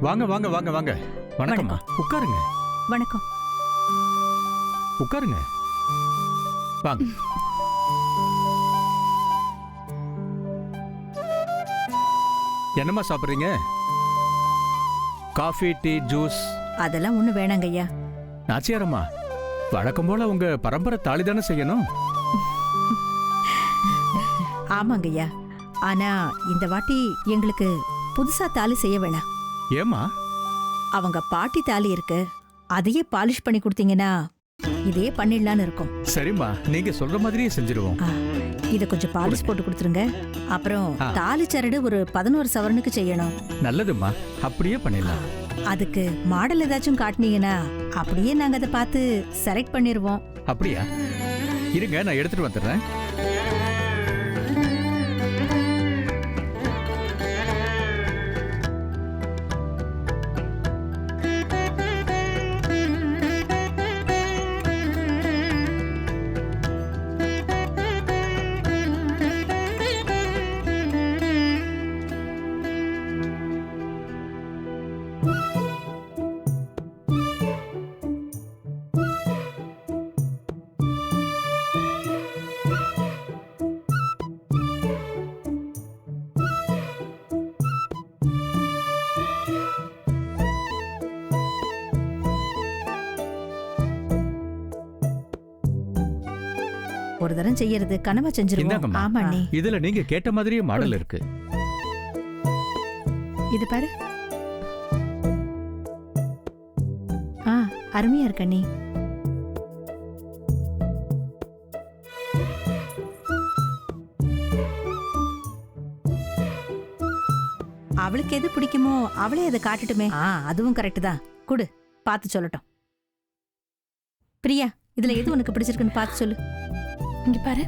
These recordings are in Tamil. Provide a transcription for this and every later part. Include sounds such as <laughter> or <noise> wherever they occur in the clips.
வாங்க வாங்க வாங்க வாங்க. வணக்கம்மா. உட்காருங்க. வணக்கம். உட்காருங்க. வாங்க. என்னம்மா சாப்பிட்றீங்க? Coffee tea juice. அதெல்லாம் ஒண்ணு வேணாங்க ஐயா. நாச்சியாரம்மா வழக்கம் போல உங்க பரம்பரை தாலி தானே செய்யணும்? ஆமாங்க ஐயா. ஆனா இந்த வாட்டி எங்களுக்கு புதுசா தாலி செய்ய வேணாம். ஏம்மா? அவங்க பாட்டி தாலி இருக்கு. அதையே பாலிஷ் பண்ணி கொடுத்தீங்கன்னா இதே பண்ணிடலான்னு இருக்கோம். சரிம்மா நீங்க சொல்ற மாதிரியே செஞ்சிருவோம். இத கொஞ்சம் பாலிஷ் போட்டு கொடுத்துருங்க. அப்புறம். தாலி சரடு ஒரு பதினோரு சவரனுக்கு செய்யணும். நல்லதும்மா அப்படியே பண்ணிடலாம். அதுக்கு மாடல் ஏதாச்சும் காட்டுனீங்கன்னா அப்படியே நாங்க அதை பார்த்து செலக்ட் பண்ணிருவோம். அப்படியா? இருங்க நான் எடுத்துட்டு வந்துடுறேன். ஒரு தரம் செய்யறது கனவா செஞ்சிருவோம். இந்தாங்கம்மா. ஆமா அண்ணி. இதுல நீங்க கேட்ட மாதிரியே மாடல் இருக்கு. இது பாரு. ஆ அருமையா இருக்கு அண்ணி. அவளுக்கு எது பிடிக்குமோ அவளே அதை காட்டட்டுமே. ஆ அதுவும் கரெக்ட் தான். குடு பார்த்து சொல்லட்டும். பிரியா இதுல எது உனக்கு பிடிச்சிருக்குன்னு பார்த்து சொல்லு. இங்க பாரு.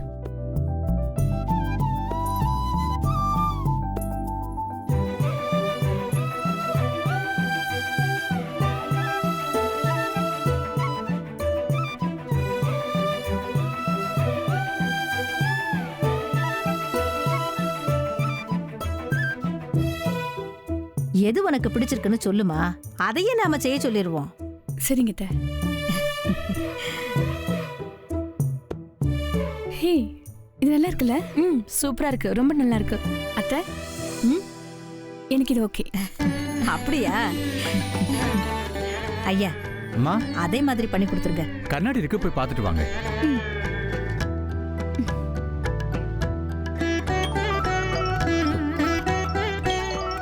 எது உனக்கு பிடிச்சிருக்குன்னு சொல்லுமா? அதையே நாம செய்ய சொல்லிடுவோம் சரிங்க ஹே இது நல்லா இருக்குல்ல? ம் சூப்பரா இருக்கு. ரொம்ப நல்லா இருக்கு. அத்தை ம் எனக்கு இது ஓகே. அப்படியா? ஐயா அம்மா? அதே மாதிரி பண்ணி கொடுத்துருங்க. கண்ணாடி இருக்கு போய் பார்த்துட்டு வாங்க.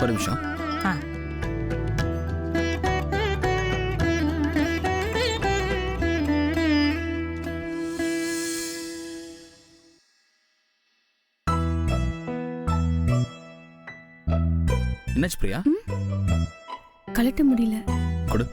ஒரு நிமிஷம். என்னாச்சு பிரியா? கலட்ட முடியல. கொடு.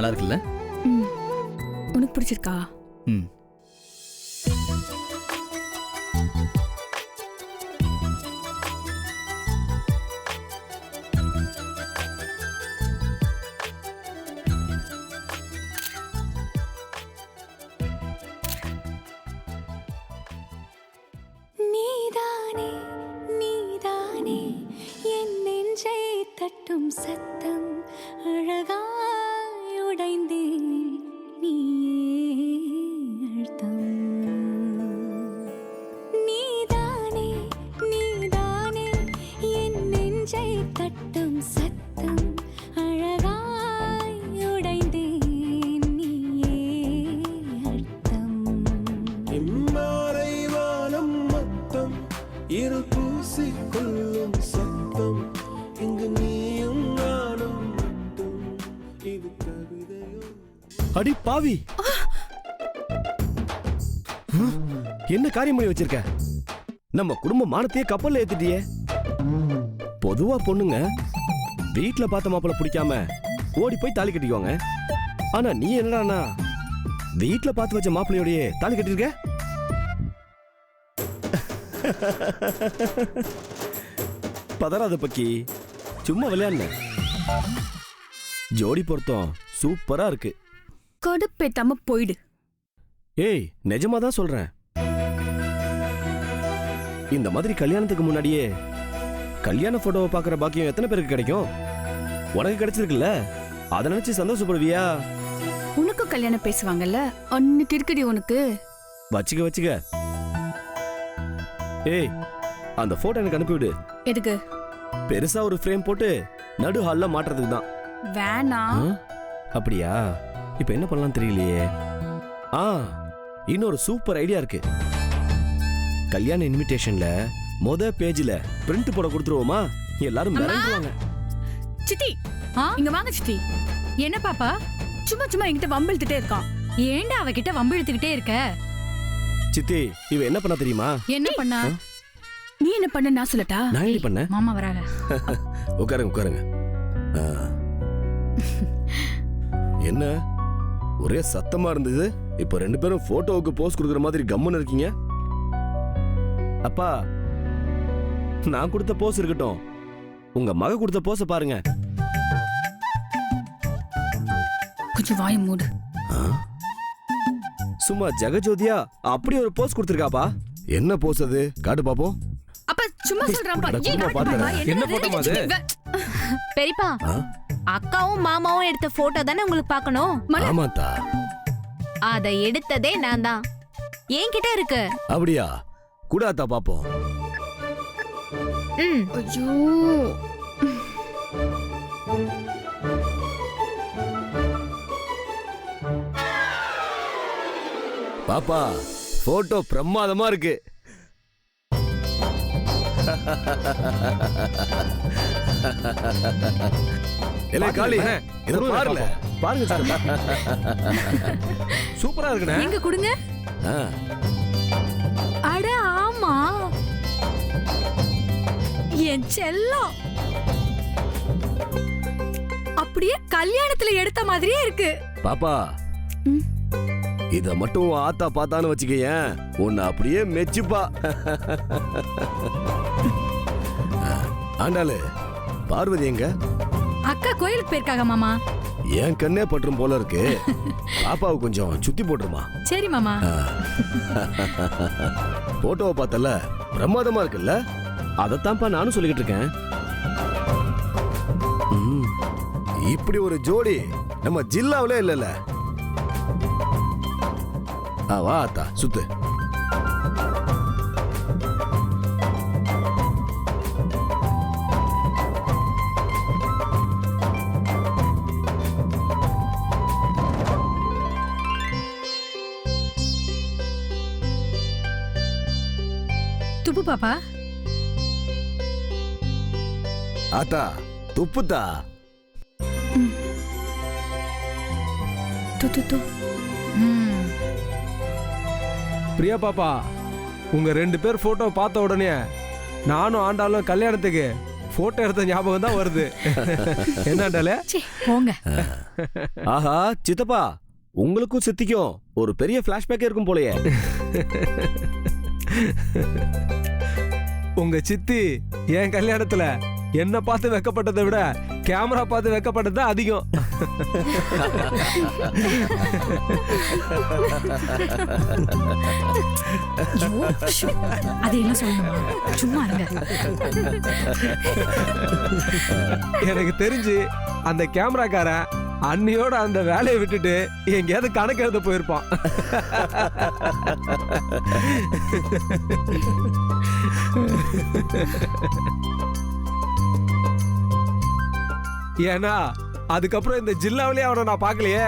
நல்லா இருக்குல்ல? உனக்கு பிடிச்சிருக்கா? ம். தட்டும் சத்தம் அழகாய் உடைந்தேன் நீயே வானம் மொத்தம் இருள் பூசிக்கொள்ளும் சத்தம். இங்கு நீயும் நானும் மட்டும். இது கவிதையோ? அடி பாவி. என்ன காரியம் பண்ணி வச்சிருக்க? நம்ம குடும்ப மானத்தையே கப்பல்ல ஏத்திட்டியே. பொதுவா பொண்ணுங்க. வீட்ல பார்த்த மாப்பிள்ள பிடிக்காம ஓடி போய் தாலி கட்டிக்குவாங்க. ஆனா நீ என்னடானா வீட்ல பார்த்து வச்ச மாப்பிள்ளையோடயே தாலி கட்டிருக்க? பதறாத பக்கி சும்மா விளையாடுன. ஜோடி பொருத்தம் சூப்பரா இருக்கு. கடுப்பேத்தாம போயிடு. ஏய் நிஜமா தான் சொல்றேன். இந்த மாதிரி கல்யாணத்துக்கு முன்னாடியே கல்யாண போட்டோவை பார்க்குற பாக்கியம் எத்தனை பேருக்கு கிடைக்கும்? உனக்கு கிடைச்சிருக்குல்ல? அதை நினைச்சு சந்தோஷப்படுவியா? உனக்கும் கல்யாணம் பேசுவாங்கல்ல? அன்னைக்கு இருக்குடி உனக்கு. வச்சுக்க வச்சுக்க. ஏய் அந்த போட்டோ எனக்கு அனுப்பிவிடு எதுக்கு? பெருசா ஒரு ஃப்ரேம் போட்டு நடு ஹால்ல மாட்டுறதுக்கு தான். வேணாம்? அப்படியா? இப்போ என்ன பண்ணலாம் தெரியலையே. ஆ இன்னொரு சூப்பர் ஐடியா இருக்கு. கல்யாண இன்விடேஷன்ல மொத பேஜ்ல பிரிண்ட் போட கொடுத்துருவோமா? எல்லாரும் அம்மா. மிரண்டுருவாங்க சித்தி! ஆ? இங்க வாங்க சித்தி. என்ன பாப்பா? சும்மா சும்மா என்கிட்ட வம்பிழுத்துட்டே இருக்கான் ஏன்டா அவகிட்ட வம்பு இழுத்துக்கிட்டே இருக்க? சித்தி இவ என்ன பண்ணா தெரியுமா? என்ன பண்ணா? நீ என்ன பண்ண நான் சொல்லட்டா? நான் எப்படி பண்ணேன்? மாமா வராங்க. <laughs> உட்காருங்க உட்காருங்க. <laughs> என்ன? ஒரே சத்தமா இருந்தது? இப்போ ரெண்டு பேரும் போட்டோவுக்கு போஸ் கொடுக்குற மாதிரி கம்முன்னு இருக்கீங்க? அப்பா நான் கொடுத்த போஸ் இருக்கட்டும். உங்க மக கொடுத்த போஸ பாருங்க. கொஞ்சம் வாய மூடு? சும்மா ஜெகஜோதியா அப்படி ஒரு போஸ் கொடுத்துருக்காப்பா? என்ன போஸ் அது? காட்டு பாப்போம். அப்ப சும்மா சொல்றான். என்ன போட்டோமா அது? பெரியப்பா? அக்காவும் மாமாவும் எடுத்த போட்டோ தானே உங்களுக்கு பார்க்கணும்? ஆமாத்தா. அத எடுத்ததே நான் தான் என்கிட்ட இருக்கு. அப்படியா? கூடாத்தா பாப்போம். ம். ஐயோ. பாப்பா போட்டோ பிரமாதமா இருக்கு. இல்லை காளி அண்ணே, இத கொடுங்க பாருல பாருங்க சார். சூப்பரா இருக்குண்ணே. எங்க கொடுங்க. ஆ, அட ஆமா. என் செல்லம். அப்படியே கல்யாணத்துல எடுத்த மாதிரியே இருக்கு. பாப்பா. இத மட்டும் ஆத்தா பார்த்தான்னு வச்சுக்கயேன் உன்னை அப்படியே மெச்சுப்பா. ஆண்டாளு பார்வதி எங்க? அக்கா கோயிலுக்கு போயிருக்காங்க மாமா. என் கண்ணே பற்றும் போல இருக்கு. பாப்பாவை கொஞ்சம் சுத்தி போட்டுருமா. சரி மாமா. போட்டோவை பார்த்தல பிரமாதமா இருக்குல்ல? அதைத்தான்ப்பா நானும் சொல்லிக்கிட்டு இருக்கேன் இப்படி ஒரு ஜோடி நம்ம ஜில்லாவிலே இல்லைல்ல. ஆ, வா அத்தா சுத்து. துப்பு பாப்பா. ஆத்தா துப்புத்தா? பிரியா பாப்பா உங்க ரெண்டு பேர் போட்டோ பார்த்த உடனே நானும் ஆண்டாலும் கல்யாணத்துக்கு போட்டோ எடுத்த ஞாபகம் தான் வருது. <laughs> என்னண்டாலே போங்க. ஆஹா சித்தப்பா உங்களுக்கும் சித்திக்கும் ஒரு பெரிய பிளாஷ்பேக் இருக்கும் போலயே. உங்க சித்தி என் கல்யாணத்துல என்ன பார்த்து வெக்கப்பட்டதை விட கேமரா பார்த்து வெக்கப்பட்டது தான் அதிகம். ஐயோ, ஷு. அதையெல்லாம் சொல்லணுமா? சும்மா இருங்க. எனக்கு தெரிஞ்சு அந்த கேமராக்காரன் அன்னியோட அந்த வேலையை விட்டுட்டு எங்கேயாவது கணக்கு எழுத போயிருப்பான். ஏன்னா அதுக்கப்புறம் இந்த ஜில்லாவிலே அவனை நான் பார்க்கலையே.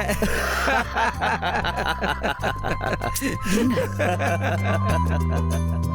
என்ன <laughs> <laughs>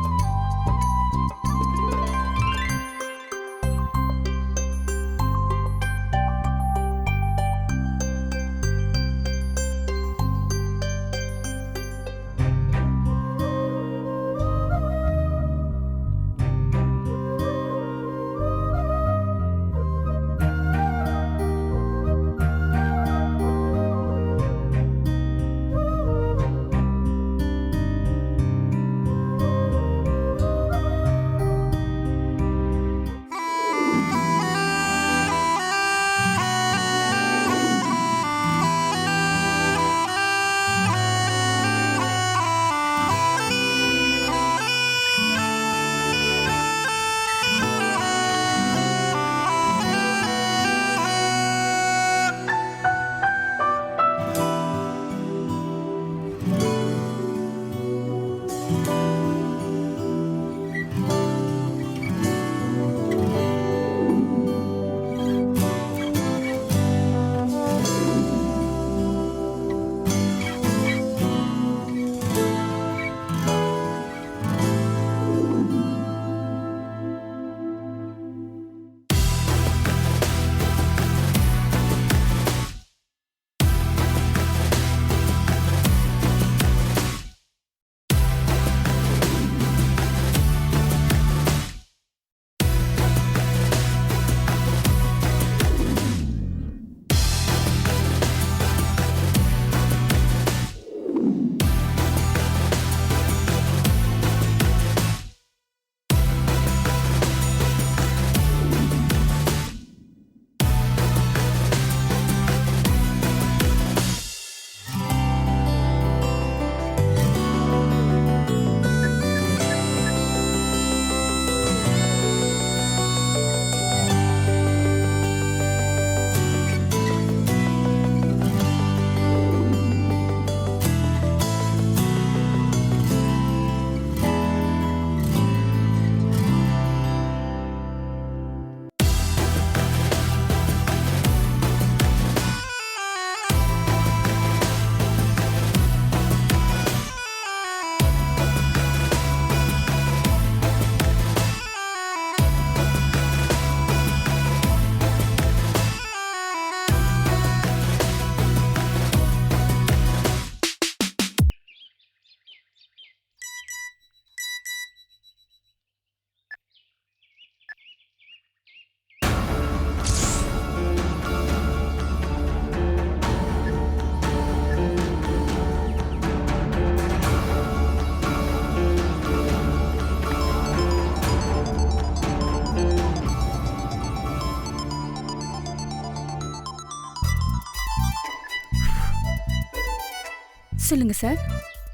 சொல்லுங்க சார்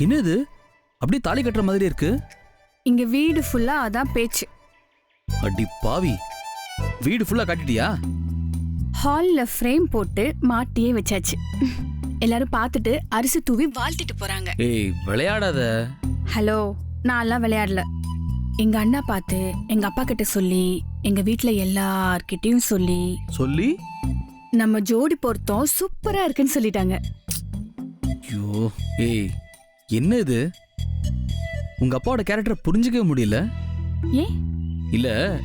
என்னது? அப்படியே தாலி கட்டுற மாதிரி இருக்கு. இங்க வீடு ஃபுல்லா அதான் பேச்சு. அடி பாவி. வீடு ஃபுல்லா கட்டிட்டியா? ஹால்ல ஃப்ரேம் போட்டு மாட்டியே வச்சாச்சு. எல்லாரும் பார்த்துட்டு அரிசி தூவி வாழ்த்திட்டு போறாங்க. ஏய் விளையாடாத. ஹலோ நான்லாம் விளையாடல. எங்க அண்ணா பார்த்து எங்க அப்பா கிட்ட சொல்லி எங்க வீட்ல எல்லார்கிட்டயும் சொல்லி சொல்லி? நம்ம ஜோடி பொருத்தம் சூப்பரா இருக்குன்னு சொல்லிட்டாங்க. ஏய் என்ன இது? உங்க அப்பாவோட கேரக்டரை புரிஞ்சுக்கவே முடியல. ஏன்? இல்ல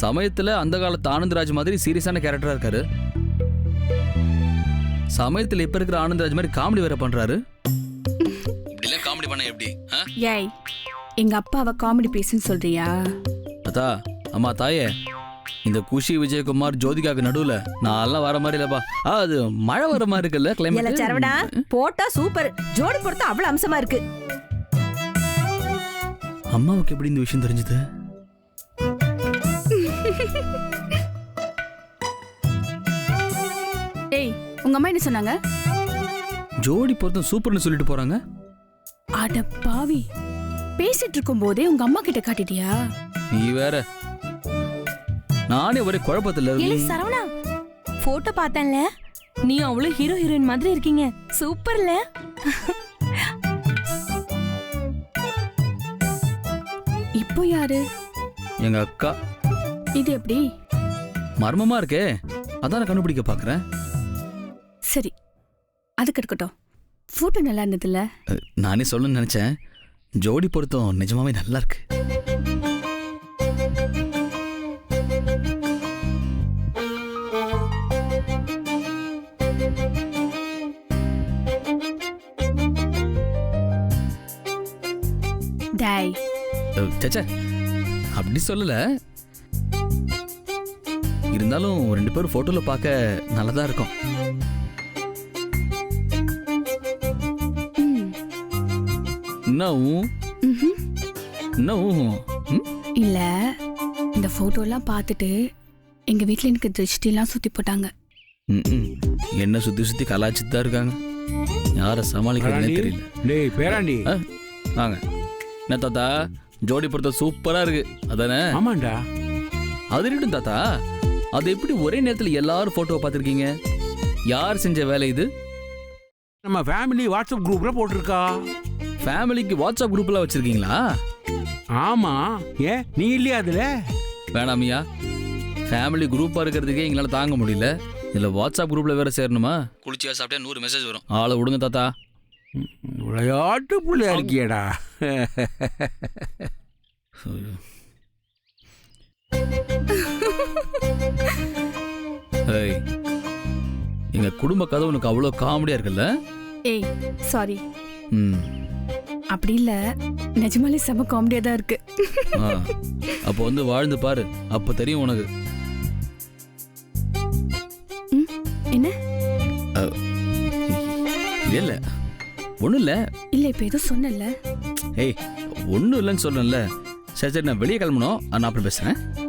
சமயத்துல அந்த காலத்து ஆனந்தராஜ் மாதிரி சீரியஸான கேரக்டரா இருக்காரு. சமயத்துல இப்ப இருக்கிற ஆனந்தராஜ் மாதிரி காமெடி வேற பண்றாரு. இப்படிலாம் காமெடி பண்ண எப்படி? ஏய் எங்க அப்பாவை காமெடி பீஸ்னு சொல்றியா? அத்தா அம்மா தாயே. இந்த குஷி விஜயகுமார் ஜோதிகாக்கு நடுவுல நான் எல்லாம் வர மாதிரி இல்லப்பா. ஆ, அது மழை வர மாதிரி இருக்குல்ல இல்ல சரவணா கிளைமேட் போட்டா சூப்பர் ஜோடி பொறுத்தா அவ்வளவு அம்சமா இருக்கு. அம்மாவுக்கு எப்படி இந்த விஷயம் தெரிஞ்சது? ஏய் உங்க அம்மா என்ன சொன்னாங்க? ஜோடி பொருத்தம் சூப்பர்னு சொல்லிட்டு போறாங்க. அட பாவி. பேசிட்டு இருக்கும் போதே உங்க அம்மா கிட்ட காட்டிட்டியா? நீ வேற நானே ஒரே குழப்பத்துல ஏய் இருக்கேன். சரவணா போட்டோ பார்த்தேன்ல? நீ அவ்வளவு ஹீரோ ஹீரோயின் மாதிரி இருக்கீங்க. சூப்பர்ல. இப்போ யாரு? எங்க அக்கா. இது எப்படி? மர்மமா இருக்கே. அதான் நான் கண்டுபிடிக்க பாக்குறேன். சரி அதுக்கு இருக்கட்டும் போட்டோ நல்லா இருந்ததுல்ல? நானே சொல்லணும்னு நினைச்சேன். ஜோடி பொருத்தம் நிஜமாவே நல்லா இருக்கு. சச்சே அப்படி சொல்லல. இருந்தாலும் ரெண்டு பேரும் போட்டோல பார்க்க நல்லதா இருக்கும். ம், இன்னும் ம்ஹும். இன்னும் ம்? இல்ல இந்த போட்டோலாம் பார்த்துட்டு எங்க வீட்ல எனக்கு திருஷ்டிலாம் சுத்தி போட்டாங்க. ம், ம். என்ன சுத்தி சுத்தி கலாச்சிட்டு தான் இருக்காங்க. யாரை சமாளிக்கிறதுனே? தெரியல. டேய் பேராண்டி. ஆ, வாங்க. என்ன தாத்தா? ஜோடி பொருத்தம் சூப்பரா இருக்கு. அதானே? ஆமாண்டா. அது இருக்கட்டும் தாத்தா. அது எப்படி ஒரே நேரத்தில் எல்லாரும் போட்டோவை பார்த்துருக்கீங்க? யார் செஞ்ச வேலை இது? நம்ம ஃபேமிலி வாட்ஸ்அப் குரூப்ல போட்டிருக்கா. ஃபேமிலிக்கு வாட்ஸ்அப் குரூப்லாம் வச்சிருக்கீங்களா? ஆமா. ஏன் நீ இல்லையா அதுல? வேணாமியா ஃபேமிலி குரூப்பாக இருக்கிறதுக்கே எங்களால் தாங்க முடியல. இதில் வாட்ஸ்அப் குரூப்பில் வேற சேரணுமா? குளிச்சியா சாப்பிட்டா நூறு மெசேஜ் வரும். ஆளை விடுங்க தாத்தா. விளையாட்டு புள்ளையா இருக்கியடா ஏய் எங்கள் குடும்ப கதை உனக்கு அவ்வளோ காமெடியாக இருக்குல்ல? ஏய் சாரி ம். அப்படி இல்ல. நிஜமாலே செம காமெடியா தான் இருக்கு. ஆ அப்போ வந்து வாழ்ந்து பாரு. அப்போ தெரியும் உனக்கு. ம், என்ன? இல்லை. ஒன்றும் இல்லை. இல்ல இப்ப ஏதோ சொன்னல ஏய் ஒன்றும் இல்லைன்னு சொல்றேன்ல சரி சரி நான் வெளியே கிளம்பணும். நான் அப்புறம் பேசுகிறேன்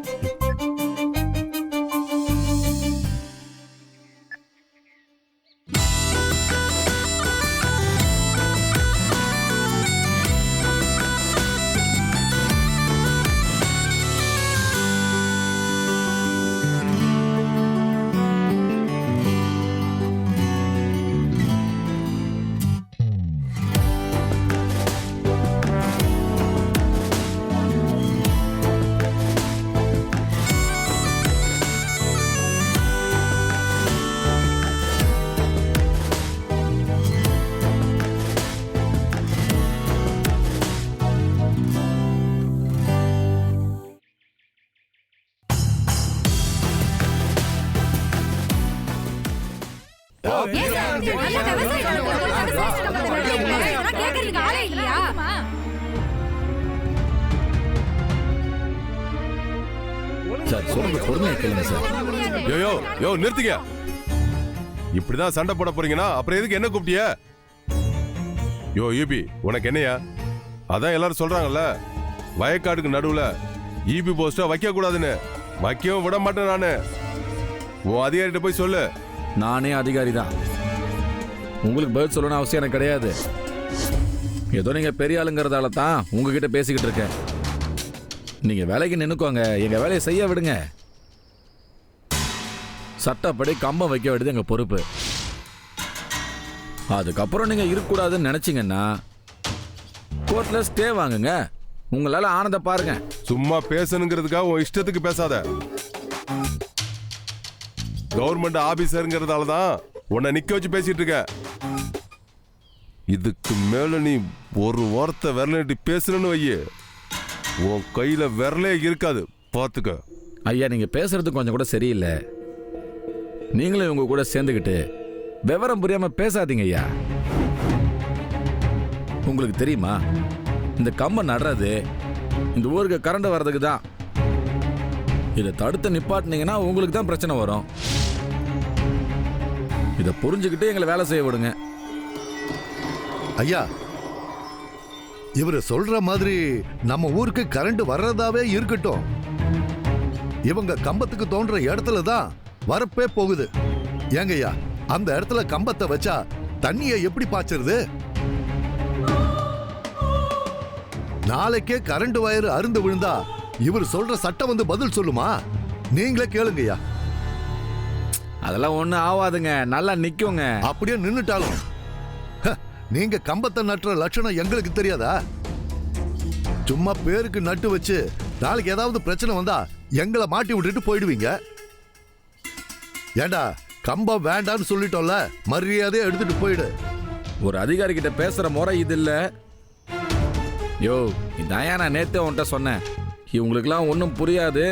சார் சொல்லுங்க பொறுமையாக கேளுங்க சார். யோ யோ யோ நிறுத்துங்க இப்படிதான் சண்டை போட போறீங்கன்னா அப்புறம் எதுக்கு என்ன கூப்பிட்டிய? யோ ஈபி உனக்கு என்னையா? அதான் எல்லாரும் சொல்றாங்கல்ல வயக்காடுக்கு நடுவுல ஈபி போஸ்டா வைக்க கூடாதுன்னு வைக்கவும் விட மாட்டேன் நானு. உன் அதிகாரிட்ட போய் சொல்லு. நானே அதிகாரி தான். உங்களுக்கு பதில் சொல்லணும்னு அவசியம் எனக்கு கிடையாது. ஏதோ நீங்க பெரிய ஆளுங்கிறதால தான் உங்ககிட்ட பேசிக்கிட்டு இருக்கேன். நீங்க வேலைக்கு நின்னுக்கோங்க. எங்க வேலையை செய்ய விடுங்க. சட்டப்படி கம்பம் வைக்க வேண்டியது எங்க பொறுப்பு. அதுக்கப்புறம் நீங்க இருக்கக்கூடாதுன்னு நினைச்சீங்கன்னா கோர்ட்ல ஸ்டே வாங்குங்க. உங்களால ஆனந்த பாருங்க. சும்மா பேசணுங்கிறதுக்காக உன் இஷ்டத்துக்கு பேசாத. கவர்மெண்ட் ஆபீசருங்கிறதால தான் உன்னை நிக்க வச்சு பேசிட்டு இருக்க. இதுக்கு மேல நீ ஒரு வார்த்தை விரலிட்டு பேசணும்னு வையே. உன் கையில விரலே இருக்காது. பாத்துக்க. ஐயா நீங்க பேசுறது கொஞ்சம் கூட சரியில்லை. நீங்களும் இவங்க கூட சேர்ந்துக்கிட்டு விவரம் புரியாம பேசாதீங்க ஐயா. உங்களுக்கு தெரியுமா? இந்த கம்பை நடுறது இந்த ஊருக்கு கரண்ட் வர்றதுக்கு தான். இதை தடுத்து நிப்பாட்டினீங்கன்னா உங்களுக்கு தான் பிரச்சனை வரும். இதை புரிஞ்சுக்கிட்டு எங்களை வேலை செய்ய விடுங்க. ஐயா இவர் சொல்ற மாதிரி நம்ம ஊருக்கு கரண்ட் வர்றதாவே இருக்கட்டும். இவங்க கம்பத்துக்கு தோன்ற இடத்துல தான் வரப்பே போகுது. ஏங்கய்யா அந்த இடத்துல கம்பத்தை வச்சா தண்ணியை எப்படி பாய்ச்சறது? நாளைக்கே கரண்ட் வயர் அருந்து விழுந்தா இவர் சொல்ற சட்டம் வந்து பதில் சொல்லுமா? நீங்களே கேளுங்கய்யா. அதெல்லாம் ஒன்றும் ஆகாதுங்க நல்லா நிற்குங்க அப்படியே நின்னுட்டாலும் ஹ, நீங்க கம்பத்தை நட்டுற லட்சணம் எங்களுக்கு தெரியாதா? சும்மா பேருக்கு நட்டு வச்சு நாளைக்கு ஏதாவது பிரச்சனை வந்தா எங்களை மாட்டி விட்டுட்டு போயிடுவீங்க. ஏண்டா கம்பம் வேண்டான்னு சொல்லிட்டோம்ல மரியாதையை எடுத்துட்டு போயிடு. ஒரு அதிகாரி கிட்ட பேசுற முறை இது இல்ல. யோ இதான் நான் நேத்தே உன்கிட்ட சொன்னேன். இவங்களுக்குலாம் ஒன்றும் புரியாது.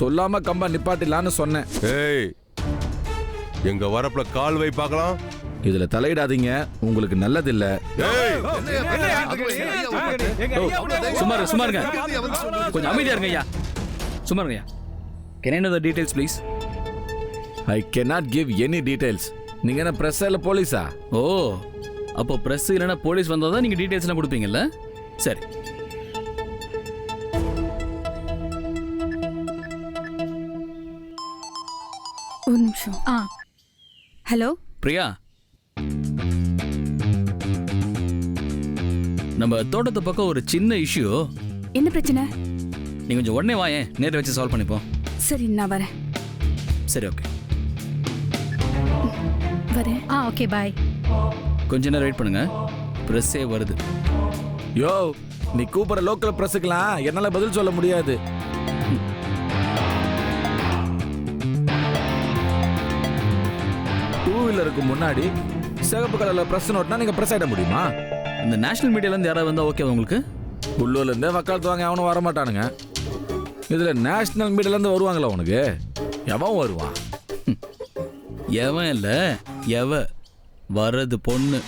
சொல்லாம கம்பா நிப்பாட்டிலான்னு சொன்னேன். ஏய் எங்க வரப்புல கால் வை பார்க்கலாம். இதுல தலையிடாதீங்க. உங்களுக்கு நல்லதில்ல. வந்து சொல்லுங்க. கொஞ்சம் அமைதியா இருங்க ஐயா. சும்மா இருங்க ஐயா. Can I know the details please I cannot give any details நீங்க என்ன பிரஸ் இல்ல போலீஸா ஓ அப்போ ப்ரெஸ் இல்லைன்னா போலீஸ் வந்தால் தான் நீங்கள் டீட்டெயில்ஸ்லாம் கொடுப்பீங்கல்ல? சரி. ஒரு நிமிஷம். ஆ. ஹலோ? பிரியா? நம்ம தோட்டத்து பக்கம் ஒரு சின்ன இஷ்யூ என்ன பிரச்சனை? நீ கொஞ்சம் உடனே வாயேன் நேரில் வச்சு சால்வ் பண்ணிப்போம். சரி நான் வரேன். சரி ஓகே வரேன். ஆ ஓகே பாய் கொஞ்ச நேரம் வெயிட் பண்ணுங்க. ப்ரெஸ்ஸே வருது. யோ நீ கூப்பிடுற லோக்கல் பிரஸுக்கெல்லாம் என்னால பதில் சொல்ல முடியாது. <laughs> டூ வீலருக்கு முன்னாடி சிகப்பு கலர்ல பிரஸ் நோட்னா நீங்க பிரஸ் ஆயிட முடியுமா? இந்த நேஷனல் மீடியாலேருந்து யாராவது வந்தால் ஓகே உங்களுக்கு? உள்ளூர்ல இருந்தே வக்காலத்து வாங்க அவனும் வர மாட்டானுங்க இதுல நேஷனல் மீடியால இருந்து வருவாங்களா உனக்கு? எவன் வருவான்? எவன் இல்லை எவ வர்றது பொண்ணு.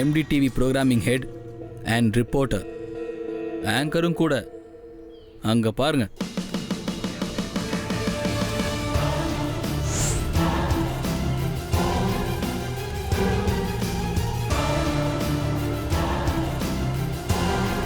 MD TV programming head and reporter ஆங்கரும் கூட. அங்கே பாருங்க.